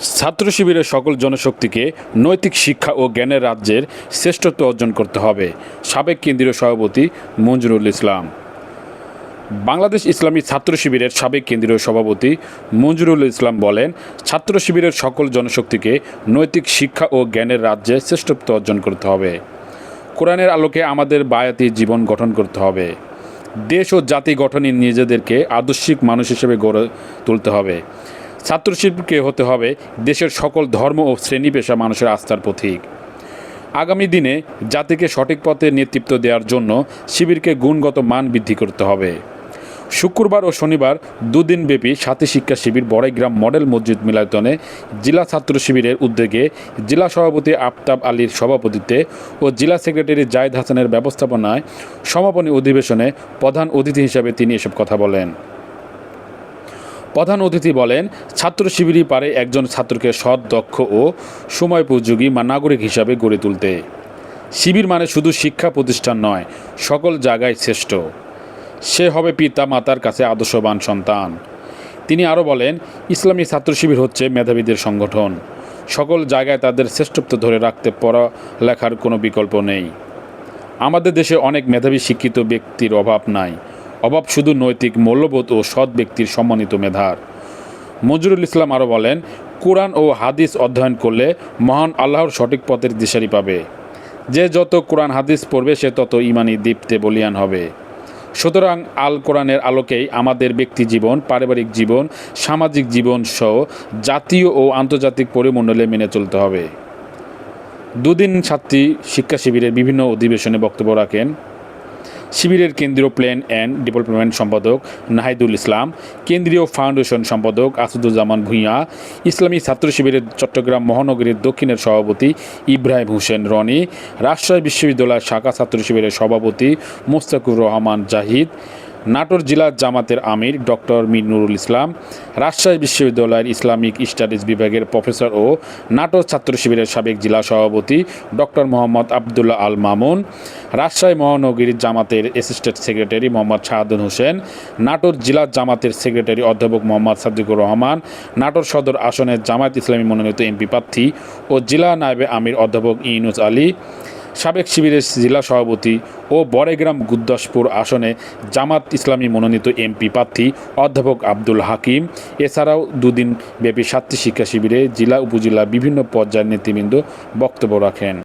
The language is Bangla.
ছাত্র শিবিরের সকল জনশক্তিকে নৈতিক শিক্ষা ও জ্ঞানের রাজ্যের শ্রেষ্ঠত্ব অর্জন করতে হবে, সাবেক কেন্দ্রীয় সভাপতি মঞ্জুরুল ইসলাম। বাংলাদেশ ইসলামী ছাত্র শিবিরের সাবেক কেন্দ্রীয় সভাপতি মঞ্জুরুল ইসলাম বলেন, ছাত্র শিবিরের সকল জনশক্তিকে নৈতিক শিক্ষা ও জ্ঞানের রাজ্যে শ্রেষ্ঠত্ব অর্জন করতে হবে। কোরআনের আলোকে আমাদের বায়াতি জীবন গঠন করতে হবে। দেশ ও জাতি গঠনে নিজেদেরকে আদর্শিক মানুষ হিসেবে গড়ে তুলতে হবে। ছাত্র শিবিরকে হতে হবে দেশের সকল ধর্ম ও শ্রেণি পেশা মানুষের আস্থার প্রতীক। আগামী দিনে জাতিকে সঠিক পথে নেতৃত্ব দেওয়ার জন্য শিবিরকে গুণগত মান বৃদ্ধি করতে হবে। শুক্রবার ও শনিবার দুদিনব্যাপী সাথী শিক্ষা শিবির বড়াইগ্রাম মডেল মসজিদ মিলায়তনে জেলা ছাত্র শিবিরের উদ্যোগে জেলা সভাপতি আফতাব আলীর সভাপতিত্বে ও জেলা সেক্রেটারি জায়েদ হাসানের ব্যবস্থাপনায় সমাপনী অধিবেশনে প্রধান অতিথি হিসাবে তিনি এসব কথা বলেন। প্রধান অতিথি বলেন, ছাত্র শিবিরই পারে একজন ছাত্রকে সৎ, দক্ষ ও সময়োপযোগী বা নাগরিক হিসাবে গড়ে তুলতে। শিবির মানে শুধু শিক্ষা প্রতিষ্ঠান নয়, সকল জায়গায় শ্রেষ্ঠ। সে হবে পিতা, মাতার কাছে আদর্শবান সন্তান। তিনি আরও বলেন, ইসলামী ছাত্র শিবির হচ্ছে মেধাবীদের সংগঠন। সকল জায়গায় তাদের শ্রেষ্ঠত্ব ধরে রাখতে পড়ালেখার কোনো বিকল্প নেই। আমাদের দেশে অনেক মেধাবী শিক্ষিত ব্যক্তির অভাব নাই। অভাব শুধু নৈতিক মূল্যবোধ ও সৎ ব্যক্তির সম্মানিত মেধার। মজরুল ইসলাম আরও বলেন, কোরআন ও হাদিস অধ্যয়ন করলে মহান আল্লাহর সঠিক পথের দিশারি পাবে। যে যত কোরআন হাদিস পড়বে, সে তত ইমানি দীপ্তে বলিয়ান হবে। সুতরাং আল কোরআনের আলোকেই আমাদের ব্যক্তি জীবন, পারিবারিক জীবন, সামাজিক জীবন সহ জাতীয় ও আন্তর্জাতিক পরিমণ্ডলে মেনে চলতে হবে। দুদিন ছাত্রী শিক্ষা শিবিরের বিভিন্ন অধিবেশনে বক্তব্য রাখেন শিবিরের কেন্দ্রীয় প্ল্যান অ্যান্ড ডেভেলপমেন্ট সম্পাদক নাহিদুল ইসলাম, কেন্দ্রীয় ফাউন্ডেশন সম্পাদক আসুদুজ্জামান ভূঁইয়া, ইসলামী ছাত্র শিবিরের চট্টগ্রাম মহানগরীর দক্ষিণের সভাপতি ইব্রাহিম হোসেন রনি, রাজশাহী বিশ্ববিদ্যালয়ের শাখা ছাত্র শিবিরের সভাপতি মোস্তাকুর রহমান জাহিদ নাটোর জেলা জামাতের আমির ডক্টর মিনুরুল ইসলাম, রাজশাহী বিশ্ববিদ্যালয়ের ইসলামিক স্টাডিজ বিভাগের প্রফেসর ও নাটোর ছাত্র শিবিরের সাবেক জেলা সভাপতি ডক্টর মোহাম্মদ আবদুল্লাহ আল মামুন, রাজশাহী মহানগরীর জামাতের অ্যাসিস্ট্যান্ট সেক্রেটারি মোহাম্মদ শাহাদুল হোসেন, নাটোর জেলা জামাতের সেক্রেটারি অধ্যাপক মোহাম্মদ সাদ্দিকুর রহমান, নাটোর সদর আসনের জামায়াত ইসলামী মনোনীত এমপি প্রার্থী ও জেলা নায়েবে আমির অধ্যাপক ইনুস আলী সাবেক শিবিরের জেলা সভাপতি ও বরেগ্রাম গুদ্দাসপুর আসনে জামাত ইসলামী মনোনীত এমপি প্রার্থী অধ্যাপক আব্দুল হাকিম। এছাড়াও দুদিন ব্যাপী সাতটি শিক্ষা শিবিরে জেলা, উপজেলা বিভিন্ন পর্যায়ের নেতৃবৃন্দ বক্তব্য রাখেন।